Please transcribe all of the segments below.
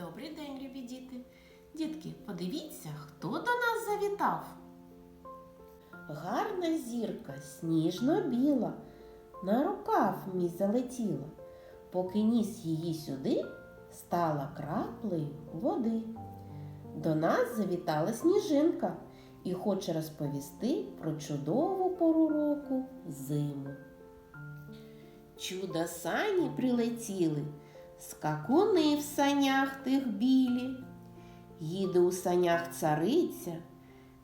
Добрий день, любі діти. Дітки, подивіться, хто до нас завітав. Гарна зірка, сніжно-біла, на рукав мій залетіла. Поки ніс її сюди, стала краплею води. До нас завітала сніжинка і хоче розповісти про чудову пору року зиму. Чудо сані прилетіли, скакуни в санях тих білі. Їде у санях цариця,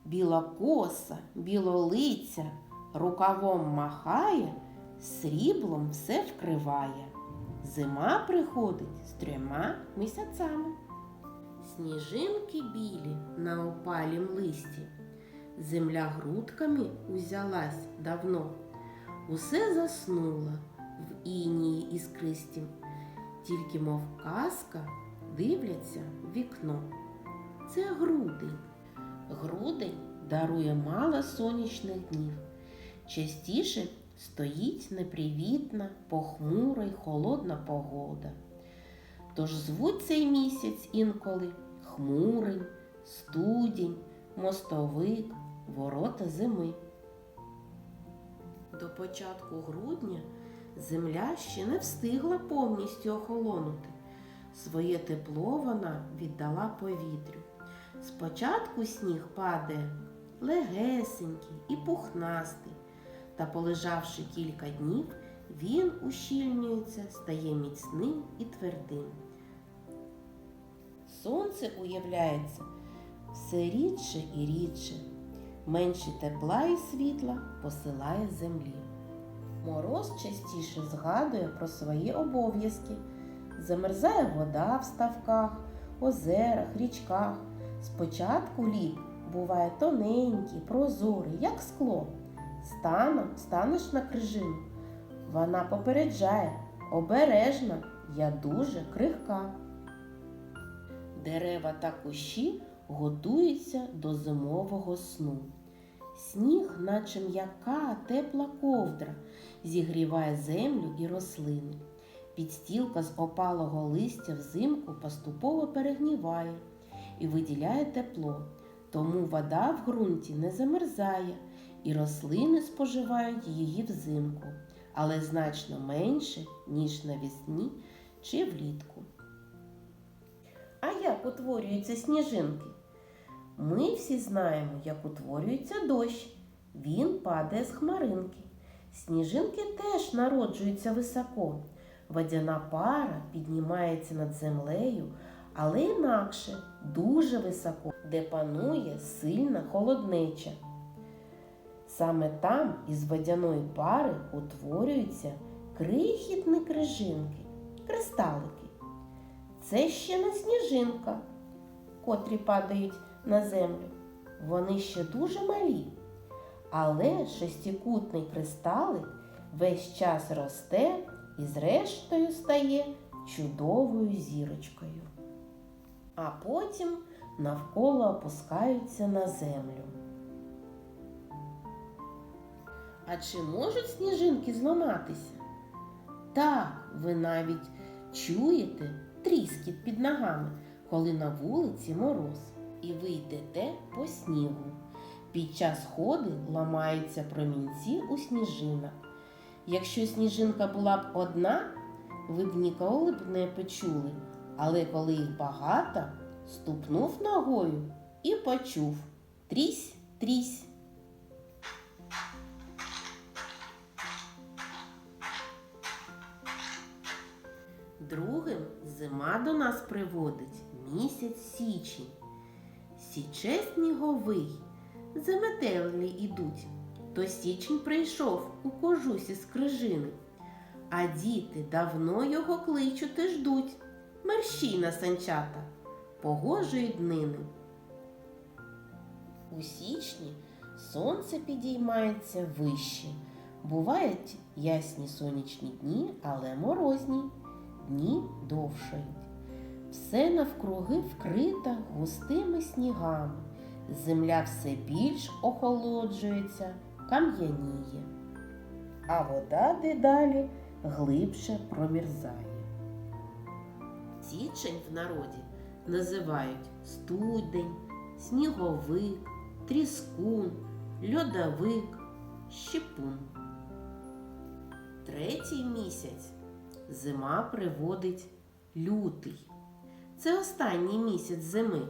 біла коса, білолиця, рукавом махає, сріблом все вкриває. Зима приходить з трьома місяцями. Сніжинки білі на опалім листі. Земля грудками узялась давно. Усе заснуло в інії іскристім, тільки, мов казка, дивляться в вікно. Це грудень. Грудень дарує мало сонячних днів. Частіше стоїть непривітна, похмура й холодна погода. Тож звуть цей місяць інколи хмурень, студінь, мостовик, ворота зими. До початку грудня земля ще не встигла повністю охолонути. Своє тепло вона віддала повітрю. Спочатку сніг падає легесенький і пухнастий, та, полежавши кілька днів, він ущільнюється, стає міцним і твердим. Сонце уявляється все рідше і рідше, менше тепла і світла посилає землі. Мороз частіше згадує про свої обов'язки. Замерзає вода в ставках, озерах, річках. Спочатку лід буває тоненький, прозорий, як скло. Станом станеш на крижину. Вона попереджає, обережна, я дуже крихка. Дерева та кущі готуються до зимового сну. Сніг, наче м'яка, тепла ковдра, зігріває землю і рослини. Підстілка з опалого листя взимку поступово перегніває і виділяє тепло, тому вода в ґрунті не замерзає, і рослини споживають її взимку, але значно менше, ніж навесні чи влітку. А як утворюються сніжинки? Ми всі знаємо, як утворюється дощ. Він падає з хмаринки. Сніжинки теж народжуються високо. Водяна пара піднімається над землею, але інакше дуже високо, де панує сильна холоднеча. Саме там із водяної пари утворюються крихітні крижинки, кристалики. Це ще не сніжинка, котрі падають на землю. Вони ще дуже малі. Але шестикутний кристалик весь час росте і зрештою стає чудовою зірочкою. А потім навколо опускаються на землю. А чи можуть сніжинки зламатися? Так, ви навіть чуєте тріскіт під ногами, коли на вулиці мороз, і ви йдете по снігу. Під час ходи ламаються промінці у сніжинах. Якщо сніжинка була б одна, ви б ніколи б не почули, але коли їх багато, ступнув ногою і почув трісь, трісь. Другим зима до нас приводить місяць січень. Січе сніговий, заметелені ідуть, то січень прийшов у кожусі з крижини. А діти давно його кличуть і ждуть. Мерщій на санчата, погожої днини. У січні сонце підіймається вище. Бувають ясні сонячні дні, але морозні, дні довшають. Все навкруги вкрита густими снігами. Земля все більш охолоджується, кам'яніє, а вода дедалі глибше промірзає. Січень в народі називають студень, сніговик, тріскун, льодовик, щепун. Третій місяць зима приводить лютий. Це останній місяць зими.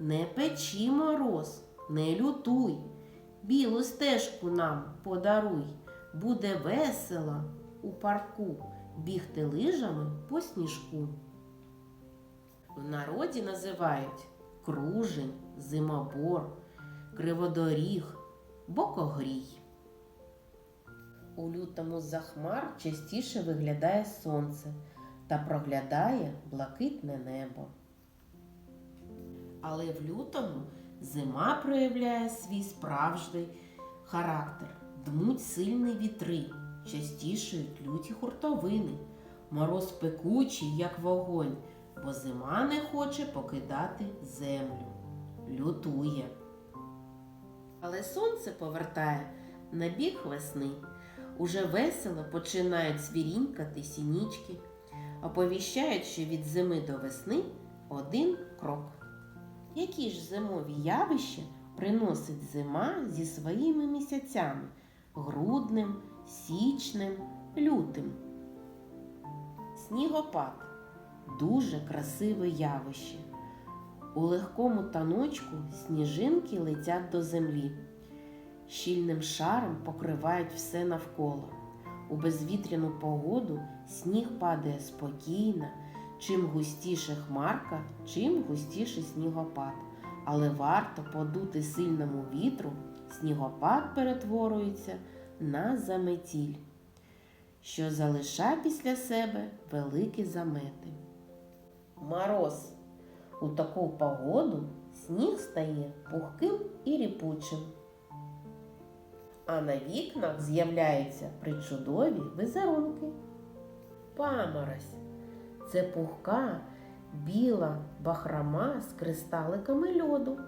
Не печі мороз, не лютуй, білу стежку нам подаруй, буде весело у парку бігти лижами по сніжку. В народі називають кружень, зимобор, криводоріг, бокогрій. У лютому за хмар частіше виглядає сонце та проглядає блакитне небо. Але в лютому зима проявляє свій справжній характер. Дмуть сильні вітри, частішають люті хуртовини, мороз пекучий, як вогонь, бо зима не хоче покидати землю, лютує. Але сонце повертає на бік весни. Уже весело починають свірінькати сінічки, оповіщають, що від зими до весни один крок. Які ж зимові явища приносить зима зі своїми місяцями груднем, січнем, лютим? Снігопад дуже красиве явище. У легкому таночку сніжинки летять до землі, щільним шаром покривають все навколо. У безвітряну погоду сніг падає спокійно, чим густіше хмарка, чим густіше снігопад. Але варто подути сильному вітру, снігопад перетворюється на заметіль, що залишає після себе великі замети. Мороз. У таку погоду сніг стає пухким і ріпучим. А на вікнах з'являються причудові візерунки. Паморозь це пухка біла бахрома з кристаликами льоду,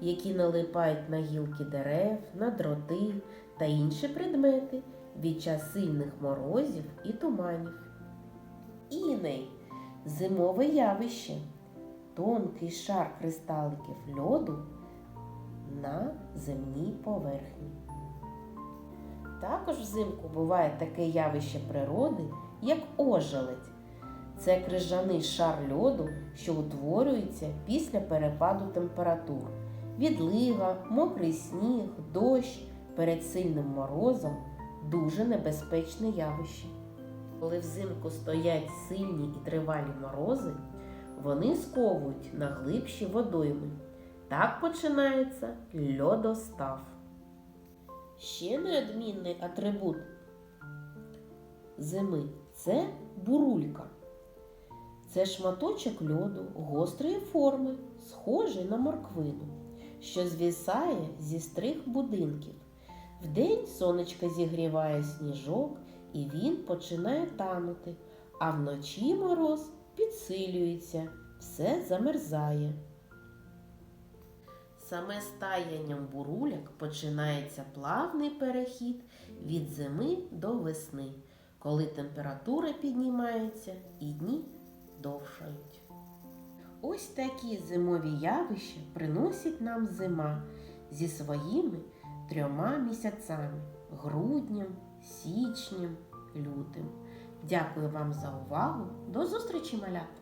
які налипають на гілки дерев, на дроти та інші предмети від час сильних морозів і туманів. Іней зимове явище тонкий шар кристаликів льоду на земній поверхні. Також взимку буває таке явище природи, як ожеледь. Це крижаний шар льоду, що утворюється після перепаду температур. Відлига, мокрий сніг, дощ перед сильним морозом дуже небезпечне явище. Коли взимку стоять сильні і тривалі морози, вони сковують на глибші водойми. Так починається льодостав. Ще неодмінний атрибут зими це бурулька. Це шматочок льоду гострої форми, схожий на морквину, що звісає зі стрих будинків. Вдень сонечко зігріває сніжок і він починає танути, а вночі мороз підсилюється, все замерзає. Саме стаянням буруляк починається плавний перехід від зими до весни, коли температура піднімається і дні довшають. Ось такі зимові явища приносить нам зима зі своїми трьома місяцями груднем, січнем, лютим. Дякую вам за увагу. До зустрічі, малята!